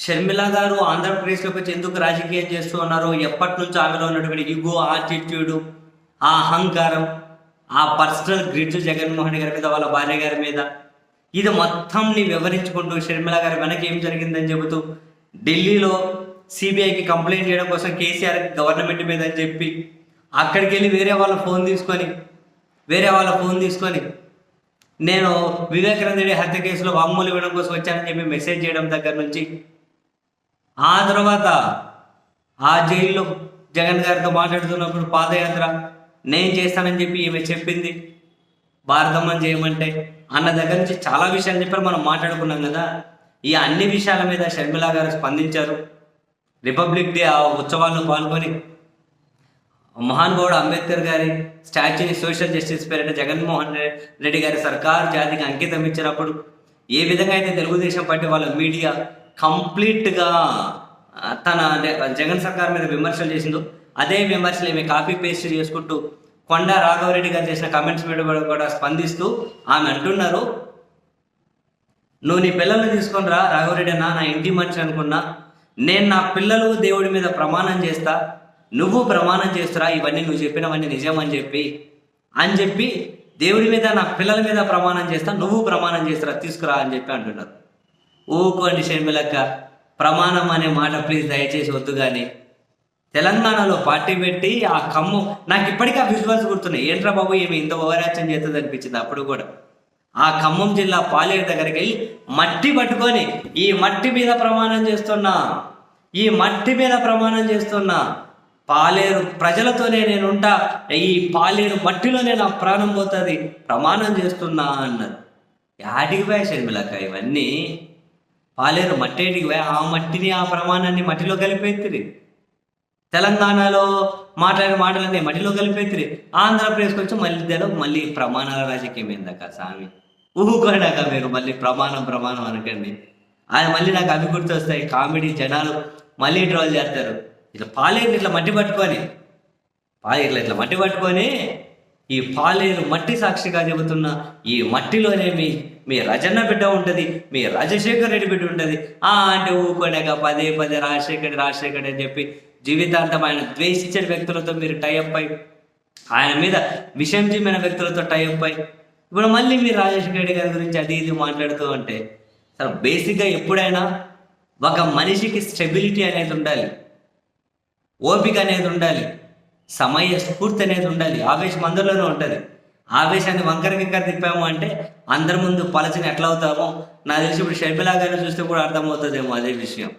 షర్మిల గారు ఆంధ్రప్రదేశ్లోకి వచ్చి ఎందుకు రాజకీయం చేస్తూ ఉన్నారో ఎప్పటి నుంచో ఆమెలో ఉన్నటువంటి ఇగో ఆటిట్యూడు ఆ అహంకారం ఆ పర్సనల్ గ్రిడ్జ్ జగన్మోహన్ గారి మీద వాళ్ళ భార్య గారి మీద. ఇది మొత్తంని వివరించుకుంటూ షర్మిల గారి వెనక ఏం జరిగిందని చెబుతూ ఢిల్లీలో సిబిఐకి కంప్లైంట్ చేయడం కోసం కేసీఆర్ గవర్నమెంట్ మీద అని చెప్పి అక్కడికి వెళ్ళి వేరే వాళ్ళ ఫోన్ తీసుకొని వేరే వాళ్ళ ఫోన్ తీసుకొని నేను వివేకానందడి హత్య కేసులో వాంగ్మూలం ఇవ్వడం కోసం వచ్చానని చెప్పి మెసేజ్ చేయడం దగ్గర నుంచి ఆ తర్వాత ఆ జైల్లో జగన్ గారితో మాట్లాడుతున్నప్పుడు పాదయాత్ర నేను చేస్తానని చెప్పి ఈమె చెప్పింది. భారతమ్మని చేయమంటే అన్న దగ్గర నుంచి చాలా విషయాలు చెప్పారు. మనం మాట్లాడుకున్నాం కదా. ఈ అన్ని విషయాల మీద షర్మిల గారు స్పందించారు. రిపబ్లిక్ డే ఆ ఉత్సవాల్లో పాల్గొని మహానుభావుడు అంబేద్కర్ గారి స్టాచ్యూని సోషల్ జస్టిస్ పేరిట జగన్మోహన్ రెడ్డి గారి సర్కార్ జాతికి అంకితం ఇచ్చినప్పుడు ఏ విధంగా అయితే తెలుగుదేశం పార్టీ వాళ్ళ మీడియా కంప్లీట్గా తన జగన్ సర్కార్ మీద విమర్శలు చేసిందో అదే విమర్శలు ఏమి కాపీ పేస్ట్ చేసుకుంటూ కొండ రాఘవరెడ్డి గారు చేసిన కమెంట్స్ మీద కూడా- కూడా స్పందిస్తూ ఆమె అంటున్నారు నువ్వు నీ పిల్లల్ని తీసుకొని రా రాఘవరెడ్డి అన్న నా ఇంటి మనిషి అనుకున్నా నేను నా పిల్లలు దేవుడి మీద ప్రమాణం చేస్తా నువ్వు ప్రమాణం చేస్తురా ఇవన్నీ నువ్వు చెప్పినవన్నీ నిజం అని చెప్పి అని చెప్పి దేవుడి మీద నా పిల్లల మీద ప్రమాణం చేస్తా నువ్వు ప్రమాణం చేస్తురా తీసుకురా అని చెప్పి అంటున్నారు. ఊకోండి షర్మిలక్క ప్రమాణం అనే మాట ప్లీజ్ దయచేసి వద్దు కానీ తెలంగాణలో పార్టీ పెట్టి ఆ ఖమ్మం నాకు ఇప్పటికీ ఆ విజువల్స్ గుర్తున్నాయి. ఏంట్రా బాబు ఏమి ఇంత ఓవరాక్షన్ చేస్తుంది అనిపించింది అప్పుడు కూడా. ఆ ఖమ్మం జిల్లా పాలేరు దగ్గరికి వెళ్ళి మట్టి పట్టుకొని ఈ మట్టి మీద ప్రమాణం చేస్తున్నా ఈ మట్టి మీద ప్రమాణం చేస్తున్నా పాలేరు ప్రజలతోనే నేను ఉంటా ఈ పాలేరు మట్టిలోనే నా ప్రాణం పోతుంది ప్రమాణం చేస్తున్నా అన్నారు యాడికి పోయా షర్మిలక్క? ఇవన్నీ పాలేరు మట్టేటికి పోయి ఆ మట్టిని ఆ ప్రమాణాన్ని మట్టిలో కలిపేతిరి తెలంగాణలో మాట్లాడిన మాటలన్నీ మట్టిలో కలిపేతిరి ఆంధ్రప్రదేశ్కి వచ్చి మళ్ళీ ఇద్దరు మళ్ళీ ప్రమాణాల రాజకీయం ఏందక్క స్వామి? ఊహుకోడాక మీరు మళ్ళీ ప్రమాణం ప్రమాణం అనకండి. ఆయన మళ్ళీ నాకు అవి గుర్తొస్తాయి. కామెడీ జనాలు మళ్ళీ ట్రోల్ చేస్తారు. ఇట్లా పాలేరు ఇట్లా మట్టి పట్టుకొని పాలేరు ఇట్లా మట్టి పట్టుకొని ఈ పాలేరు మట్టి సాక్షిగా చెబుతున్న ఈ మట్టిలోనేమి మీ రజన్న బిడ్డ ఉంటుంది మీ రాజశేఖర్ రెడ్డి బిడ్డ ఉంటుంది. ఆ అంటే ఊకోడాక పదే పదే రాజశేఖర్ రాజశేఖర్ అని చెప్పి జీవితాంతం ఆయన ద్వేషించిన వ్యక్తులతో మీరు టైఅప్ అయి ఆయన మీద విషయం చెప్పిన వ్యక్తులతో టైఅప్ అయి ఇప్పుడు మళ్ళీ మీరు రాజశేఖర రెడ్డి గారి గురించి అది ఇది మాట్లాడుతూ ఉంటే సార్ బేసిక్గా ఎప్పుడైనా ఒక మనిషికి స్టెబిలిటీ అనేది ఉండాలి ఓపిక అనేది ఉండాలి సమయ స్ఫూర్తి అనేది ఉండాలి ఆవేశం అందరిలోనూ ఉంటుంది. ఆవేశాన్ని వంకర కింకర తిప్పాము అంటే అందరి ముందు పలచని ఎట్లా అవుతామో నాకు తెలిసి ఇప్పుడు షర్మిలా గారిని చూస్తే కూడా అర్థమవుతుందేమో అదే విషయం.